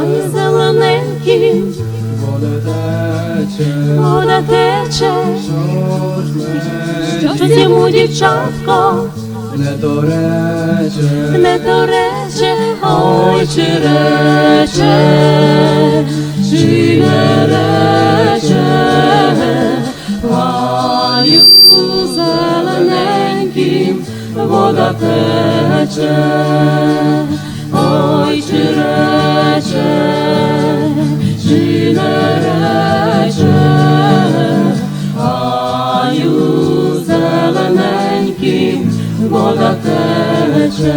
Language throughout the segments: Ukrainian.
ой, зелененьким, вода тече, вода тече, що ж йому дівчатко, не дорече, не то рече, ой, чи рече, чи не рече, зелененьким, вода тече, ой, чи рече, вода тече.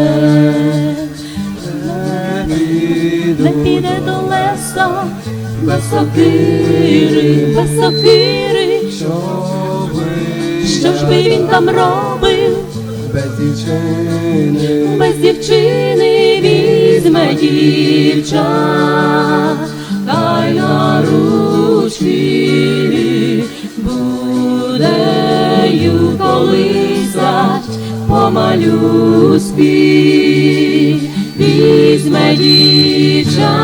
Не піде до леса, без сокири, без сокири, що що ж би він там робив, без дівчини, без дівчини візьме дівча, та й на ручки буде ю колисать по-малюськи, візьме дівча,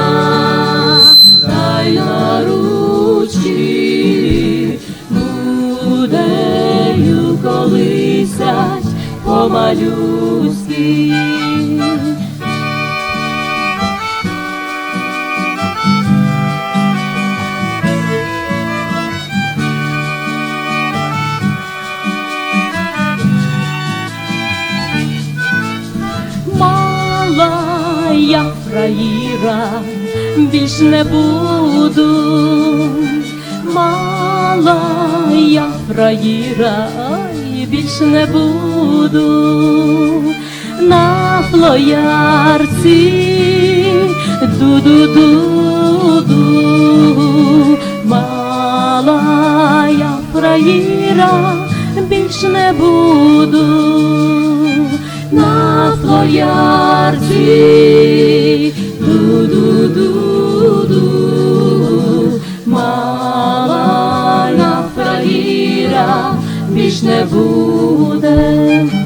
та й на ручки буде ю колисать по-малюськи. Мала я фраїра, більш не буду. Мала я фраїра, більш не буду. На флоярці ду-ду-ду-ду. Мала я фраїра, більш не буду на флоярці ду-ду-ду-ду мала я фраїра більш не буде.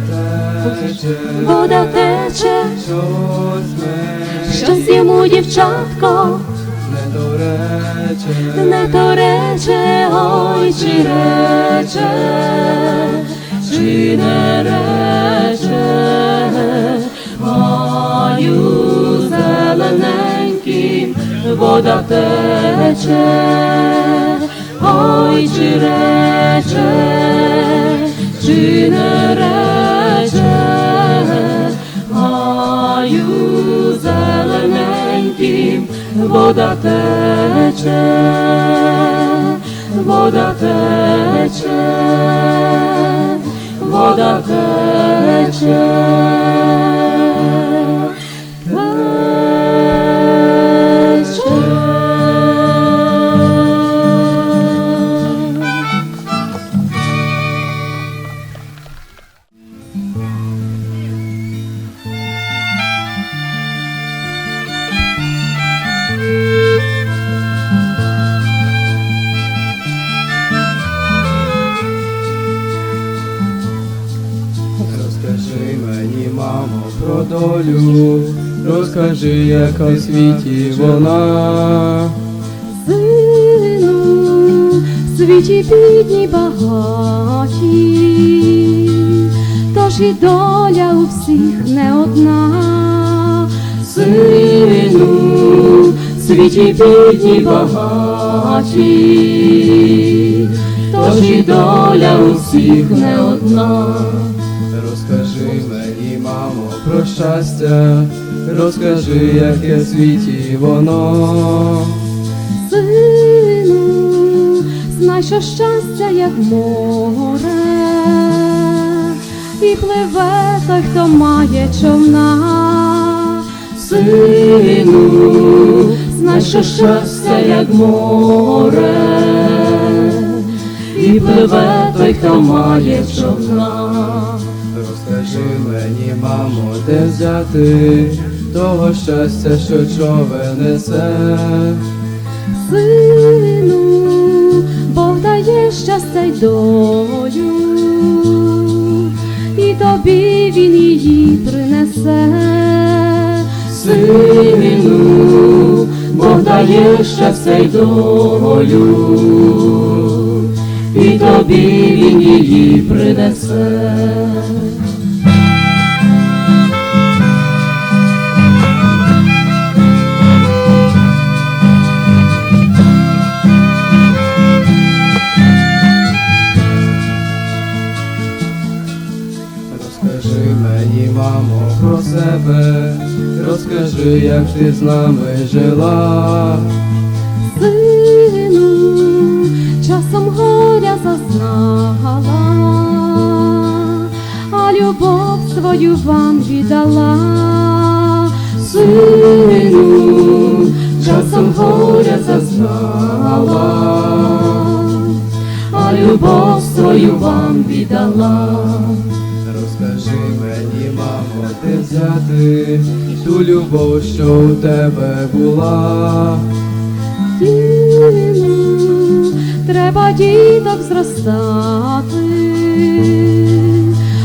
Тече, вода тече, щось йому дівчатко, не дорече, не то рече, ой, чи рече, чи не рече, маю зелененьким, вода тече, ой, чи рече, чи не рече, маю зелененьким, вода тече, вода тече, вода. Тече. Розкажи, яка в світі вона. Сину, світі бідні багаті, тож і доля у всіх не одна. Сину, світі бідні багаті, тож і доля у всіх не одна. Розкажи мені, мамо, про щастя, розкажи, яке в світі воно. Сину, знай, що щастя, як море, і пливе той, хто має човна. Сину, знай, що щастя, як море, і пливе той, хто має човна. Розкажи мені, мамо, де взяти того щастя, що човен несе. Сину, Бог дає щастя й долю, і тобі він її принесе. Сину, Бог дає щастя й долю, і тобі він її принесе. Розкажи мені, мамо, про себе, розкажи, як ти з нами жила. Сину, часом горя зазнала, а любов свою вам віддала. Сину, часом горя зазнала, а любов свою вам віддала. Взяти ту любов, що у тебе була. Діну, треба діток зростати,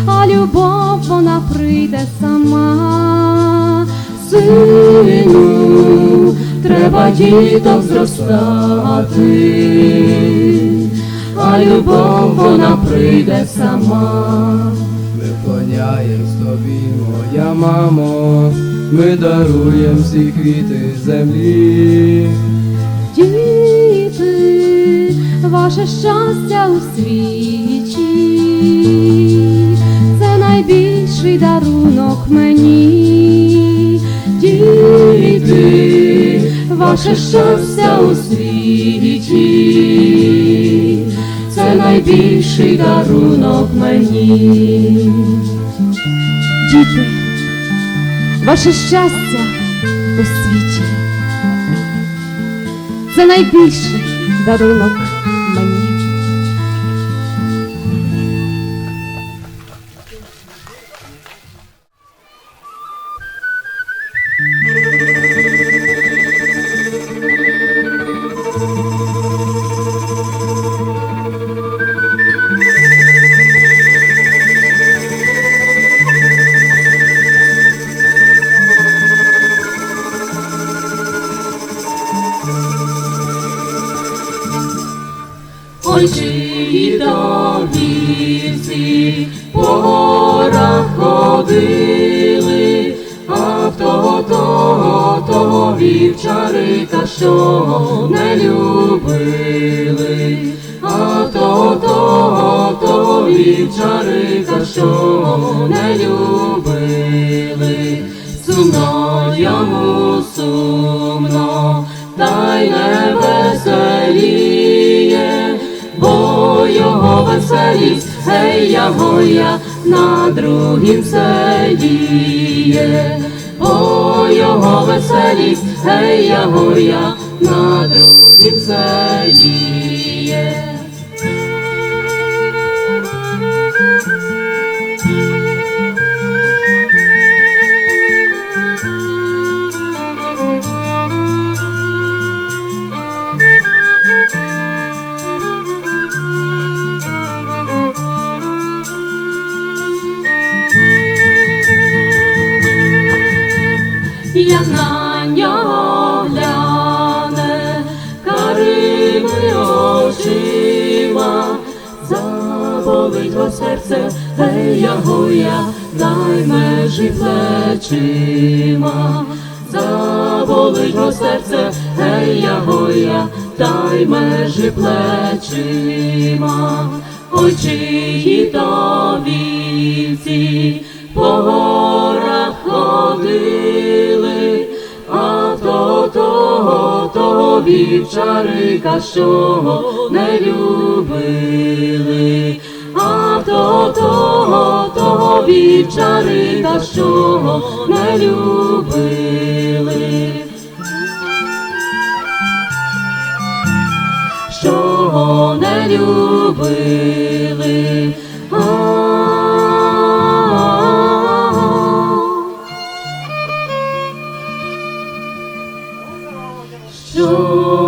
а любов вона прийде сама. Сину, треба діток зростати, а любов вона прийде сама. Ми моя мамо, ми даруємо всі квіти землі. Діти, ваше щастя у світі, це найбільший дарунок мені. Діти, ваше щастя у світі, це найбільший дарунок мені. Діти, ваше щастя у світі. Це найбільший дарунок мені. Вівчарика, що не любили, а того, того, того вівчарика, що не любили, сумно йому сумно, та й не веселіє, бо його веселість, гей я гоя на другім селіє, бо його веселість, гей я гоя на другім селіє. як карими очима, заболить його серце, гей ягоя, дай межі плечима, заболить його серце, гей ягоя, дай межі плечима, чиї то вівці по горах ходили, а то того, того вівчарика, що не любили, а то того, того вівчарика, що не любили. Що не любили, Sure.